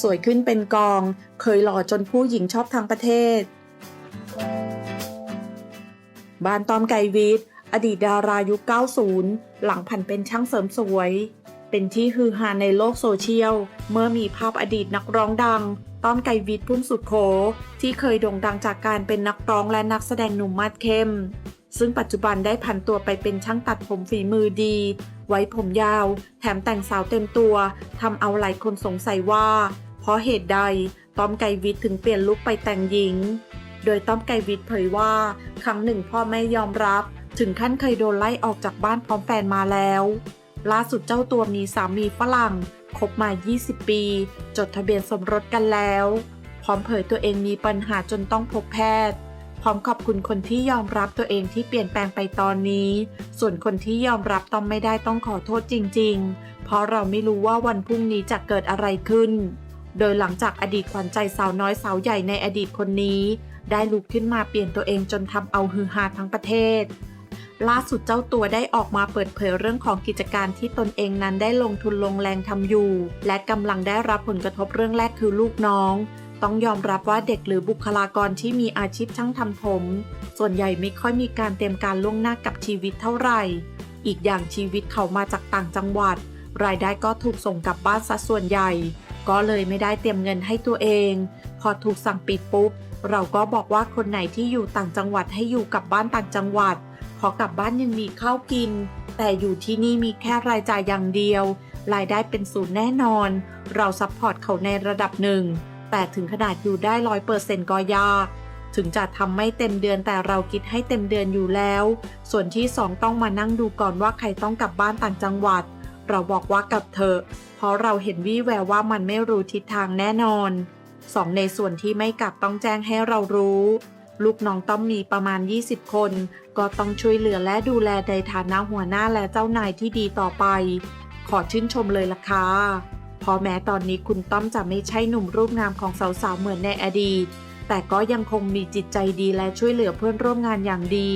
สวยขึ้นเป็นกอง เคยหล่อจนผู้หญิงชอบทางประเทศ บานตอมไกรวิทอดีตดารายุค 90 หลังผันเป็นช่างเสริมสวย เป็นที่ฮือฮาในโลกโซเชียล เมื่อมีภาพอดีตนักร้องดัง ต้อมไกรวิทพุ่มสุดโขที่เคยโด่งดังจากการเป็นนักร้องและนักแสดงหนุ่มมาดเข้ม ซึ่งปัจจุบันได้ผันตัวไปเป็นช่างตัดผมฝีมือดี ไว้ผมยาว แถมแต่งสาวเต็มตัวทำเอาหลายคนสงสัยว่า เพราะเหตุใดต้อมไกวิทถึงเปลี่ยนลุคไปแต่งหญิง โดยต้อมไกวิทเผยว่า ครั้งหนึ่งพ่อไม่ยอมรับ ถึงขั้นเคยโดนไล่ออกจากบ้านพร้อมแฟนมาแล้วล่าสุดเจ้าตัวมีสามีฝรั่งคบมา 20 ปี จดทะเบียนสมรสกันแล้ว พร้อมเผยตัวเองมีปัญหาจนต้องพบแพทย์ พร้อมขอบคุณคนที่ยอมรับตัวเองที่เปลี่ยนแปลงไปตอนนี้ ส่วนคนที่ยอมรับต้องไม่ได้ต้องขอโทษจริง ๆ เพราะเราไม่รู้ว่าวันพรุ่งนี้จะเกิดอะไรขึ้น โดยหลังจากอดีตขวัญใจสาวน้อยสาวใหญ่ในอดีตคนนี้ ได้ลุกขึ้นมาเปลี่ยนตัวเองจนทำเอาฮือฮาทั้งประเทศล่าสุดเจ้าตัวได้ออกมาเปิดเผยเรื่องของกิจการที่ตนเองนั้นได้ลงทุนลงแรงทำอยู่ และกำลังได้รับผลกระทบเรื่องแรกคือลูกน้อง ต้องยอมรับว่าเด็กหรือบุคลากรที่มีอาชีพช่างทำผม ส่วนใหญ่ไม่ค่อยมีการเตรียมการล่วงหน้ากับชีวิตเท่าไหร่ อีกอย่างชีวิตเขามาจากต่างจังหวัด รายได้ก็ถูกส่งกลับบ้านซะส่วนใหญ่ ก็เลยไม่ได้เตรียมเงินให้ตัวเอง พอถูกสั่งปิดปุ๊บ เราก็บอกว่าคนไหนที่อยู่ต่างจังหวัดให้อยู่กับบ้านต่างจังหวัดพราะกลับบ้านยังมีข้าวกิน แต่อยู่ที่นี่มีแค่รายจ่ายอย่างเดียว รายได้เป็นศูนย์แน่นอน เราซัพพอร์ตเขาในระดับหนึ่ง แต่ถึงขนาดอยู่ได้ร้อยเปอร์เซ็นต์ก็ยาก ถึงจะทำไม่เต็มเดือนแต่เราคิดให้เต็มเดือนอยู่แล้ว ส่วนที่สองต้องมานั่งดูก่อนว่าใครต้องกลับบ้านต่างจังหวัด เราบอกว่ากลับเถอะเพราะเราเห็นวี่แววว่ามันไม่รู้ทิศทางแน่นอนสองในส่วนที่ไม่กลับต้องแจ้งให้เรารู้ลูกน้องต้องมีประมาณ 20 คน ก็ต้องช่วยเหลือและดูแลในฐานะหัวหน้าและเจ้านายที่ดีต่อไป ขอชื่นชมเลยล่ะค่ะ เพราะแม้ตอนนี้คุณต้อมจะไม่ใช่หนุ่มรูปงามของสาวๆเหมือนในอดีต แต่ก็ยังคงมีจิตใจดีและช่วยเหลือเพื่อนร่วมงานอย่างดี